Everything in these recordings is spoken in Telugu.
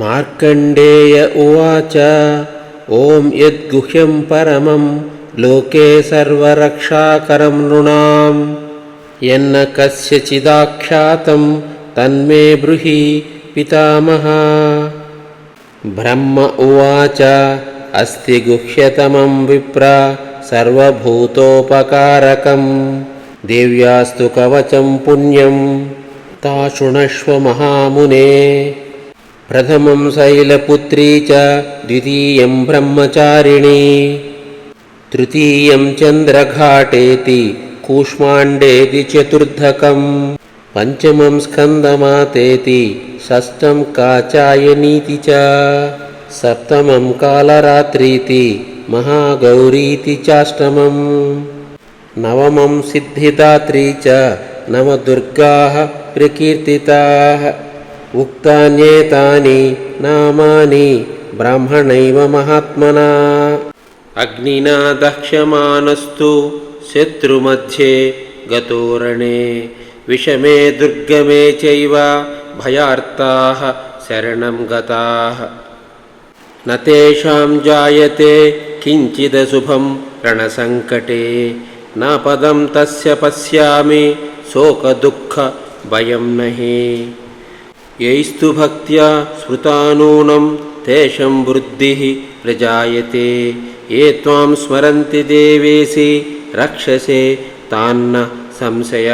मार्कण्डेय उवाच ॐ यद्गुह्यं परमं लोके सर्वरक्षाकरं नृणां यन्न कस्यचिदाख्यातं तन्मे ब्रूहि पितामह। ब्रह्म उवाच अस्ति गुह्यतमं विप्रा सर्वभूतोपकारकं दिव्यास्तु कवचं पुण्यं ता शृणश्व महामुने। ప్రథమం శైలపుత్రీ చ ద్వితీయం బ్రహ్మచారిణీ తృతీయం చంద్రఘాటేతి కూష్మాండేతి చతుర్థకం పంచమం స్కందమాతేతి షష్టం కాచాయనీతి చ సప్తమం కాలరాత్రీతి మహాగౌరీతి చాష్టమం నవమం సిద్ధిదాత్రీ చ నవదుర్గాः ప్రకీర్తితాः उक्तान्येतानि नामानि ब्राह्मणैव महात्मना। अग्निना दक्ष्यमानस्तु शत्रुमध्ये गतोरणे विषमे दुर्गमे चैव भयार्ताः शरणं गताः। न तेषां जायते किञ्चिदशुभं रणसङ्कटे न पदं तस्य पश्यामि शोकदुःखभयं नहि। యైస్తు భక్త్యా స్మృతానూనం తేషం వృద్ధి ప్రజాయతే ఏ త్వాం స్మరంతి దేవేసి రక్షసే తాన్న సంశయ.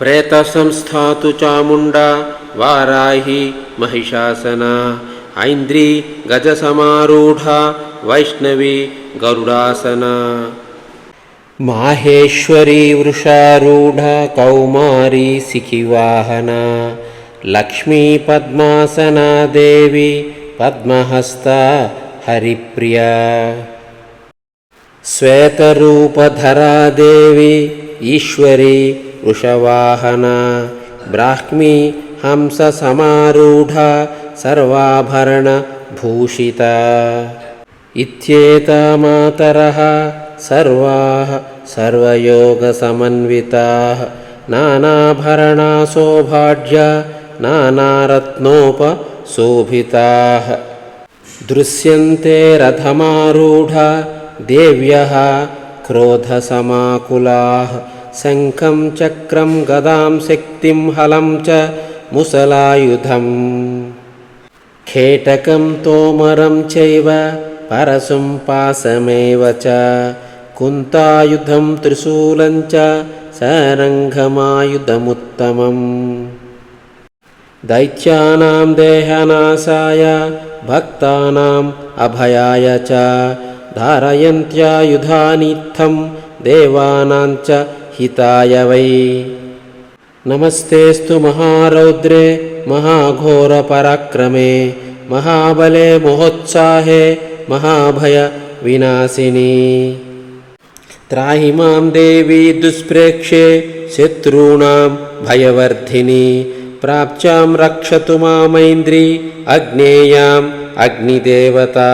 ప్రేతసంస్థాతు చాముండా వారాహి మహిషాసనా ఐంద్రీ గజసమారూఢ వైష్ణవి గరుడాసనా. माहेश्वरी वृषारूढा कौमारी सिखिवाहना लक्ष्मी पद्मासना देवी पद्महस्ता हरिप्रिया श्वेतरूपधरा देवी ईश्वरी वृषवाहना ब्राह्मी हंससमारूढा सर्वाभरणभूषिता इत्येता मातरः सर्वाः सर्वयोगसमन्विताः नानाभरणाशोभाढ्या नानारत्नोपशोभिताः दृश्यन्ते रथमारूढा देव्यः क्रोधसमाकुलाः शङ्खं चक्रं गदां शक्तिं हलं च मुसलायुधम् खेटकं तोमरं चैव परशुं पासमेव च कुन्तायुधं त्रिशूलं च सरङ्घमायुधमुत्तमम् दैत्यानां देहनाशाय भक्तानाम् अभयाय च धारयन्त्यायुधानीत्थं देवानां च हिताय वै नमस्तेऽस्तु महारौद्रे महाघोरपराक्रमे महाबले महोत्साहे महाभयविनाशिनी त्राहि मां देवी दुष्प्रेक्षे शत्रूणां भयवर्धिनी प्राप्चां रक्षतु मामैन्द्री अग्नेयाम् अग्निदेवता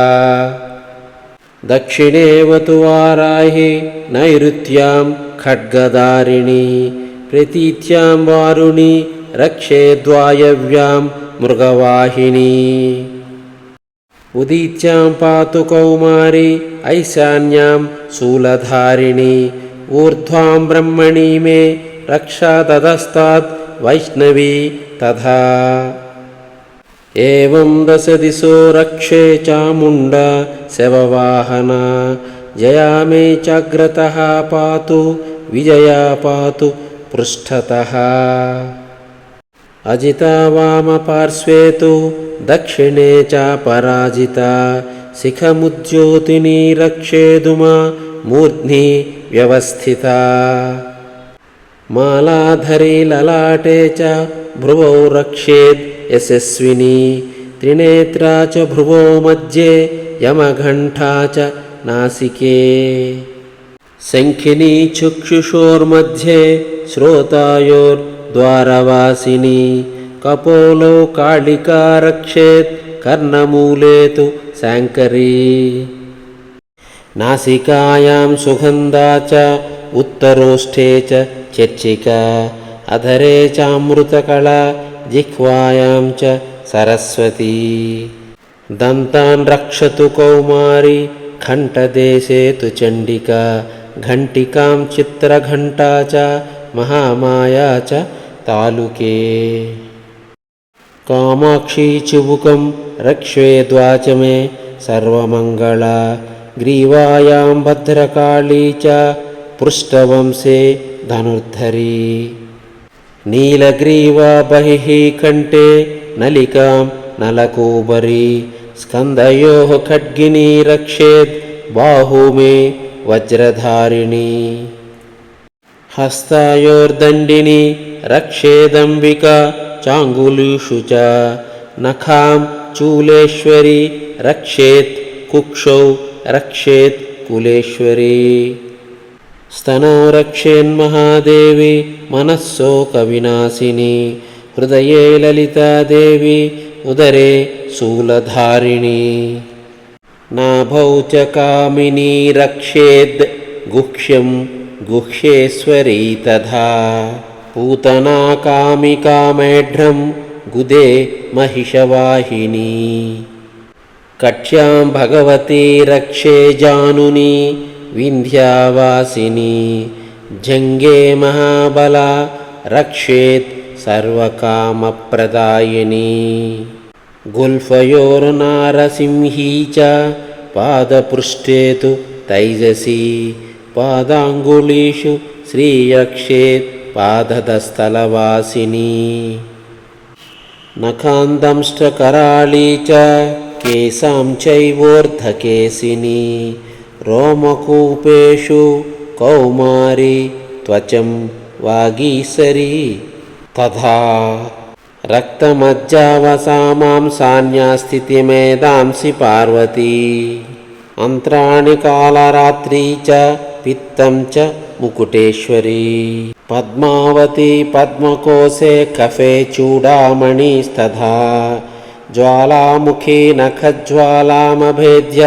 दक्षिणेवतु वाराहि नैऋत्यां खड्गदारिणी प्रतीत्यां वारुणी रक्षे द्वायव्यां मृगवाहिनी उदीच्यां पातु कौमारी ऐशान्यां शूलधारिणी ऊर्ध्वां ब्रह्मणी मे रक्षा ततस्तात् वैष्णवी तथा एवं दशदिशो रक्षे चामुण्डा शववाहना जया मे चाग्रतः पातु विजया पातु पृष्ठतः अजिता वामपार्श्वे तु दक्षिणे च पराजिता शिखमुद्योतिनी रक्षेदुमा मूर्ध्नि व्यवस्थिता मालाधरी ललाटे च भ्रुवौ रक्षेत् यशस्विनी त्रिनेत्रा च भ्रुवो मध्ये यमघण्टा च नासिके शङ्खिनी चक्षुषोर्मध्ये श्रोतायोर्द्वारवासिनी ద్వారవాసిని కపోలో కాళికా రక్షేత్ కర్ణమూలేతు శాంకరీ. నాసికాయాం సుగంధా చ ఉత్తరోష్ఠే చ చర్చిక. అధరే చామృతకళ జిహ్వాయాం చ సరస్వతీ. దంతాన్ రక్షతు కౌమారి కంఠదేశే తు చండికా. ఘంటికాం చిత్రఘంటా చ మహామాయా చ ತಾಲೂಕೆ ಕಾಮಾಕ್ಷಿ ಚಿವುಕಂ ರಕ್ಷೆ ದ್ವಾಚಮೆ ಸರ್ವಮಂಗಳ ಗ್ರೀವಾಯಾಂ ಭದ್ರಕಾಳಿ ಚ ಪೃಷ್ಠವಂಶೆ ಧನುರ್ಧರಿ ನೀಲಗ್ರೀವ ಬಹಿಃ ಕಂಠೆ ನಲಿಕಾಂ ನಲಕೂಬರಿ ಸ್ಕಂದಯೋ ಖಡ್ಗಿನಿ ರಕ್ಷೇತ್ ಬಾಹು ಮೇ ವಜ್ರಧಾರಿಣಿ हस्तायोर्दण्डिनी रक्षेदम्बिका चाङ्गुलीषु च नखां चूलेश्वरी रक्षेत् कुक्षौ रक्षेत् कुलेश्वरी स्तनौ रक्षेन्महादेवी मनःशोकविनाशिनी हृदये ललितादेवी उदरे शूलधारिणी नाभौ च कामिनी रक्षेद् गुह्यं गुह्येश्वरी तथा पूतना कामिकामेढ्रं गुदे महिषवाहिनी कक्ष्यां भगवती रक्षे जानुनी विन्ध्यावासिनी जङ्गे महाबला रक्षेत् सर्वकामप्रदायिनी गुल्फयोर्नारसिंही च पादपृष्ठे तु तैजसी पादाङ्गुलीषु श्रीरक्षेत् पाददस्थलवासिनी नखान्दंष्टकराळी च केशां चैवोर्धकेशिनी रोमकूपेषु कौमारी त्वचं वागीसरी तथा रक्तमज्जावसामां सान्यास्थितिमेदांसि पार्वती अन्त्राणि कालरात्री च पित्तं च मुकुटेश्वरी पद्मावती पद्मकोशे कफे चूडामणिस्तथा ज्वालामुखी नखज्वालामभेद्य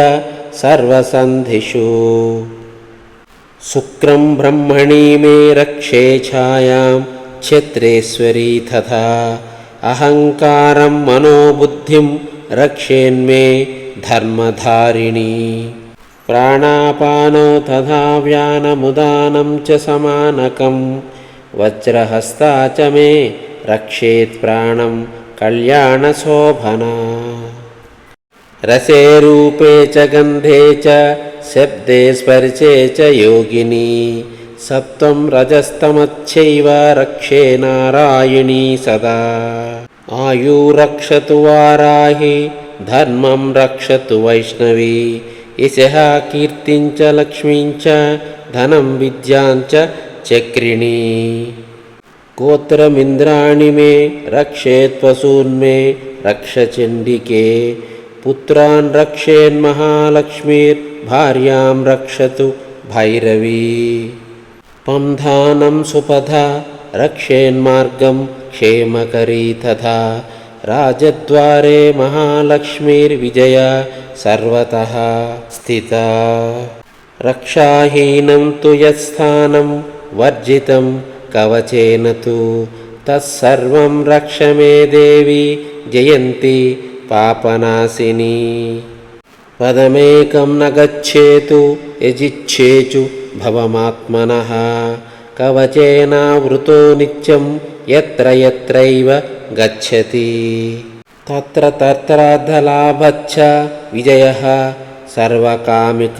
सर्वसन्धिषु शुक्रं ब्रह्मणि मे रक्षे छायां क्षत्रेश्वरी तथा अहङ्कारं मनोबुद्धिं रक्षेन्मे धर्मधारिणी प्राणापानो तथा व्यानमुदानं च समानकं वज्रहस्ता च मे रक्षेत् प्राणं कल्याणशोभना रसे रूपे च गन्धे च शब्दे स्पर्शे च योगिनी सत्त्वं रजस्तमच्छैव रक्षे नारायणी सदा आयुरक्षतु वाराहि धर्मं रक्षतु वैष्णवी ఇశ కీర్తించ లక్ష్మీంచ ధనం విద్యాంచ చక్రిణీ. గోత్రమింద్రాణి మే రక్షేత్వసూన్మే రక్షచండికే. పుత్రాన్ రక్షేన్మహాలక్ష్మీర్భార్యాం రక్షతు భైరవీ. పంధానం సుపథా రక్షేన్మార్గం క్షేమకరీ తథా. రాజద్వారే మహాలక్ష్మీర్విజయ सर्वतः स्थिता रक्षाहीनं तु यत्स्थानं वर्जितं कवचेन तु तत्सर्वं रक्ष मे देवी जयन्ती पापनाशिनी पदमेकं न गच्छेतु यजिच्छेचु भवमात्मनः कवचेनावृतो नित्यं यत्र यत्रैव गच्छति తత్ర తత్రార్థలాభచ్చ విజయ సర్వకామిక.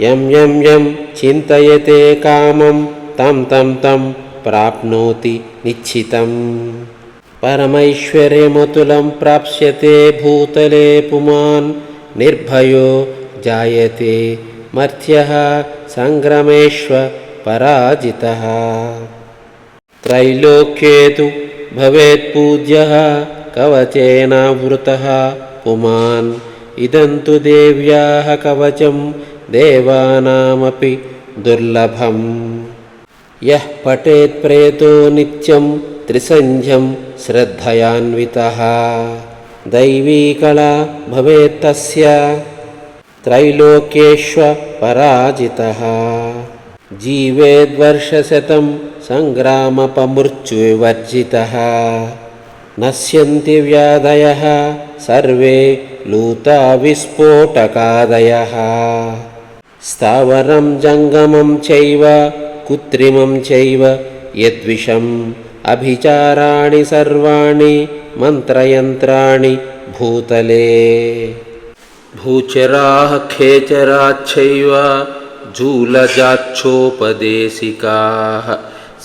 యం యం యం చింతయతే కామం తం తం తం ప్రాప్నోతి నిశ్చితం. పరమైశ్వర్యమతులం ప్రాప్స్యతే భూతలే పుమాన్ నిర్భయో జాయతే మర్త్య సంగ్రమేష్వ పరాజిత. త్రైలోక్యే భవేత్ పూజ్య कवचेनावृतः पुमान् इदं तु देव्याः कवचं देवानामपि दुर्लभम् यः पठेत् प्रेतो नित्यं त्रिसन्ध्यं श्रद्धयान्वितः दैवी कला भवेत् तस्य त्रैलोक्येष्व पराजितः जीवेद्वर्षशतं सङ्ग्रामपमृत्युविवर्जितः నశ్యంతి వ్యాధయ సర్వే లూతా విస్ఫోటకాదయ. స్థావరం జంగమం చైవ కృత్రిమం చైవ యద్విషం అభిచారాణి సర్వాణి మంత్రయంత్రాణి భూతలే. భూచరా ఖేచరాచ్చైవ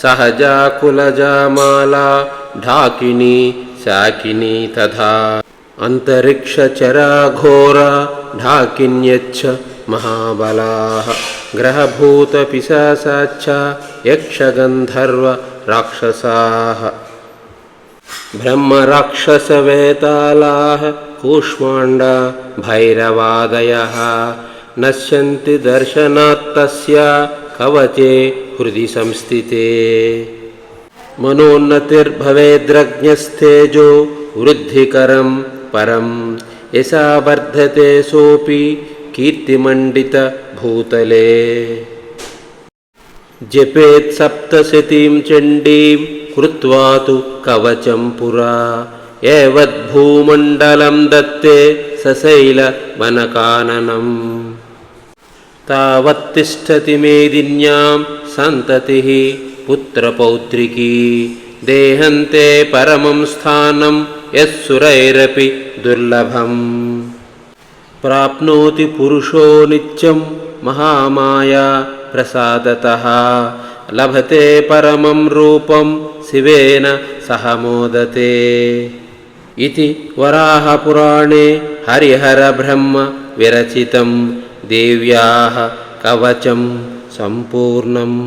సహజా కులజామాలా ఢాకిని శాకిని తథా. అంతరిక్షచరాఘోర ఢాకిన్యచ్చ మహాబలా. గ్రహభూతపిశాచాచ్చ యక్షగంధర్వ రాక్షసా. బ్రహ్మరాక్షసవేతాళా కూష్మాండ భైరవాదయ. నశ్యంతి దర్శనాత్తస్య दर्शनात्तस्य कवचे हृदि संस्थिते मनोन्नतिर्भवेद्रज्ञस्तेजो वृद्धिकरं परं यशा वर्धते सोऽपि कीर्तिमण्डितभूतले जपेत् सप्तशतीं चण्डीं कृत्वा तु कवचं पुरा एवद्भूमण्डलं दत्ते सशैलवनकाननम् तावत्तिष्ठति मेदिन्यां सन्ततिः पुत्रपौत्रिकी। देहन्ते परमं स्थानं यस्सुरैरपि दुर्लभम्। प्राप्नोति पुरुषो नित्यं महामाया प्रसादतः। लभते परमं रूपं शिवेन सह मोदते। इति वराहपुराणे हरिहरब्रह्म विरचितं देव्याः कवचं सम्पूर्णम्